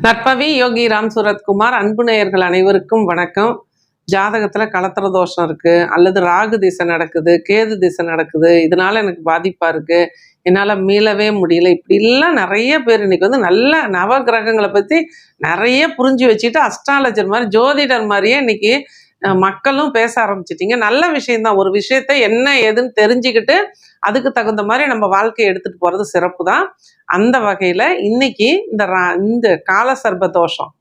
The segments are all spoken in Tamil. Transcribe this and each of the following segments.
நட்பவி யோகி ராம் சூரத்குமார் அன்பு நேயர்கள் அனைவருக்கும் வணக்கம். ஜாதகத்துல கலத்திர தோஷம் இருக்கு அல்லது ராகு திசை நடக்குது கேது திசை நடக்குது இதனால எனக்கு பாதிப்பா இருக்கு என்னால மீளவே முடியல இப்படி எல்லாம் நிறைய பேர் இன்னைக்கு வந்து நல்ல நவ கிரகங்களை பத்தி நிறைய புரிஞ்சு வச்சுட்டு அஸ்ட்ராலஜர் மாதிரி ஜோதிடர் மாதிரியே இன்னைக்கு மக்களும் பேச ஆரம்பிச்சிட்டீங்க. நல்ல விஷயம்தான். ஒரு விஷயத்த என்ன ஏதுன்னு தெரிஞ்சுக்கிட்டு அதுக்கு தகுந்த மாதிரி நம்ம வாழ்க்கையை எடுத்துட்டு போறது சிறப்பு தான் அந்த வகையில இன்னைக்கு இந்த ரா- இந்த கால சர்ப தோஷம்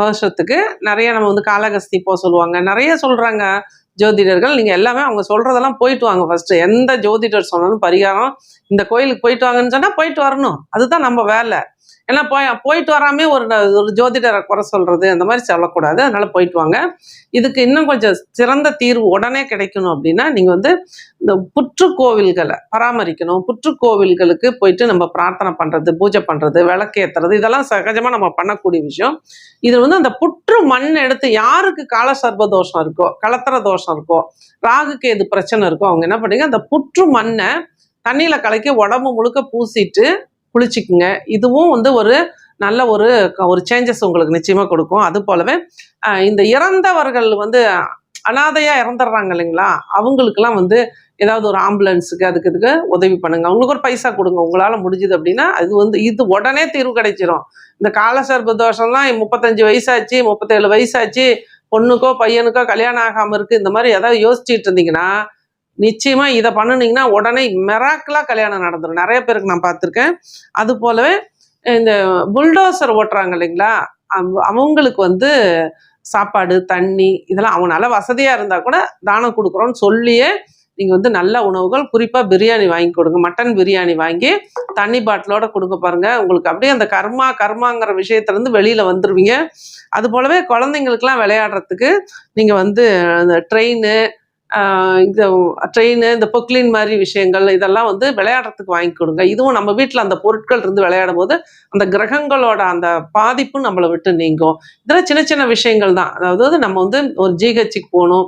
தோஷத்துக்கு நிறைய நம்ம வந்து காலகஸ்தி போக சொல்லுவாங்க. நிறைய சொல்றாங்க ஜோதிடர்கள். நீங்க எல்லாமே அவங்க சொல்றதெல்லாம் போயிட்டு வாங்க ஃபர்ஸ்ட் எந்த ஜோதிடர் சொன்னாலும் பரிகாரம் இந்த கோயிலுக்கு போயிட்டு வாங்கன்னு சொன்னா போயிட்டு வரணும். அதுதான் நம்ம வேலை. ஏன்னா போய் போயிட்டு வராமே ஒரு ஒரு ஜோதிடரை குறை சொல்றது அந்த மாதிரி சொல்லக்கூடாது. அதனால போயிட்டு வாங்க. இதுக்கு இன்னும் கொஞ்சம் சிறந்த தீர்வு உடனே கிடைக்கணும் அப்படின்னா நீங்க வந்து இந்த புற்று கோவில்களை பராமரிக்கணும். புற்றுக்கோவில்களுக்கு போயிட்டு நம்ம பிரார்த்தனை பண்றது பூஜை பண்றது விளக்கேத்துறது இதெல்லாம் சகஜமா நம்ம பண்ணக்கூடிய விஷயம். இது வந்து அந்த புற்று மண் எடுத்து யாருக்கு கால சர்ப தோஷம் இருக்கோ கலத்தர தோஷம் இருக்கோ ராகுக்கு எது பிரச்சனை இருக்கோ அவங்க என்ன பண்ணுங்க அந்த புற்று மண்ணை தண்ணியில கலக்கி உடம்பு முழுக்க பூசிட்டு குளிச்சுக்குங்க. இதுவும் வந்து ஒரு நல்ல ஒரு ஒரு சேஞ்சஸ் உங்களுக்கு நிச்சயமாக கொடுக்கும். அது போலவே இந்த இறந்தவர்கள் வந்து அனாதையாக இறந்துடுறாங்க இல்லைங்களா? அவங்களுக்கெல்லாம் வந்து ஏதாவது ஒரு ஆம்புலன்ஸுக்கு அதுக்கு இதுக்கு உதவி பண்ணுங்க. அவங்களுக்கு ஒரு பைசா கொடுங்க. உங்களால் முடிஞ்சுது அப்படின்னா அது வந்து இது உடனே தீர்வு கிடைச்சிரும். இந்த காலசர்ப தோஷம்லாம் முப்பத்தஞ்சு வயசாச்சு முப்பத்தேழு வயசாச்சு பொண்ணுக்கோ பையனுக்கோ கல்யாணம் ஆகாமல் இருக்கு. இந்த மாதிரி ஏதாவது யோசிச்சுட்டு இருந்தீங்கன்னா நிச்சயமாக இதை பண்ணுனீங்கன்னா உடனே மெராக்கலாக கல்யாணம் நடந்துடும் நிறைய பேருக்கு நான் பார்த்துருக்கேன். அது போலவே இந்த புல்டோசர் ஓட்டுறாங்க இல்லைங்களா? அவங்களுக்கு வந்து சாப்பாடு தண்ணி இதெல்லாம் அவனால வசதியாக இருந்தால் கூட தானம் கொடுக்குறோன்னு சொல்லியே நீங்கள் வந்து நல்ல உணவுகள் குறிப்பாக பிரியாணி வாங்கி கொடுங்க. மட்டன் பிரியாணி வாங்கி தண்ணி பாட்டிலோட கொடுங்க பாருங்கள் உங்களுக்கு அப்படியே அந்த கர்மா கர்மாங்கிற விஷயத்துலேருந்து வெளியில் வந்துடுவீங்க அது போலவே குழந்தைங்களுக்குலாம் விளையாடுறதுக்கு நீங்கள் வந்து அந்த ட்ரெயின் இந்த ட்ரெயின் இந்த பொக்லின் மாதிரி விஷயங்கள் இதெல்லாம் வந்து விளையாடுறதுக்கு வாங்கி கொடுங்க. இதுவும் நம்ம வீட்டில் அந்த பொருட்கள் இருந்து விளையாடும் போது அந்த கிரகங்களோட அந்த பாதிப்பு நம்மளை விட்டு நீங்கும். இதெல்லாம் சின்ன சின்ன விஷயங்கள் தான். அதாவது நம்ம வந்து ஒரு ஜிஹெச்சுக்கு போகணும்.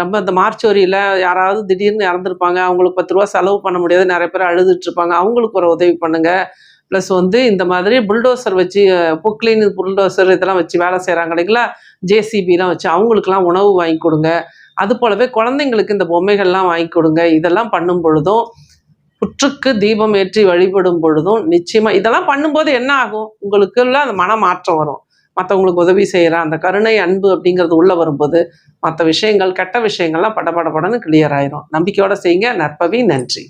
ரொம்ப இந்த மார்ச்சோரியில் யாராவது திடீர்னு இறந்துருப்பாங்க. அவங்களுக்கு பத்து ரூபா செலவு பண்ண முடியாது. நிறைய பேர் அழுதுட்டு இருப்பாங்க. அவங்களுக்கு ஒரு உதவி பண்ணுங்க. ப்ளஸ் வந்து இந்த மாதிரி புல்டோசர் வச்சு பொக்லின் புல்டோசர் இதெல்லாம் வச்சு வேலை செய்கிறாங்க இல்லைங்களா? ஜேசிபிலாம் வச்சு அவங்களுக்குலாம் உணவு வாங்கி கொடுங்க. அது போலவே குழந்தைங்களுக்கு இந்த பொம்மைகள்லாம் வாங்கி கொடுங்க. இதெல்லாம் பண்ணும் பொழுதும் புற்றுக்கு தீபம் ஏற்றி வழிபடும் பொழுதும் நிச்சயமா இதெல்லாம் பண்ணும்போது என்ன ஆகும்? உங்களுக்குள்ள அந்த மன மாற்றம் வரும். மற்றவங்களுக்கு உதவி செய்கிற அந்த கருணை அன்பு அப்படிங்கிறது உள்ளே வரும்போது மற்ற விஷயங்கள் கெட்ட விஷயங்கள்லாம் பட படன்னு கிளியர் ஆயிரும். நம்பிக்கையோட செய்யுங்க. நற்பவி நன்றி.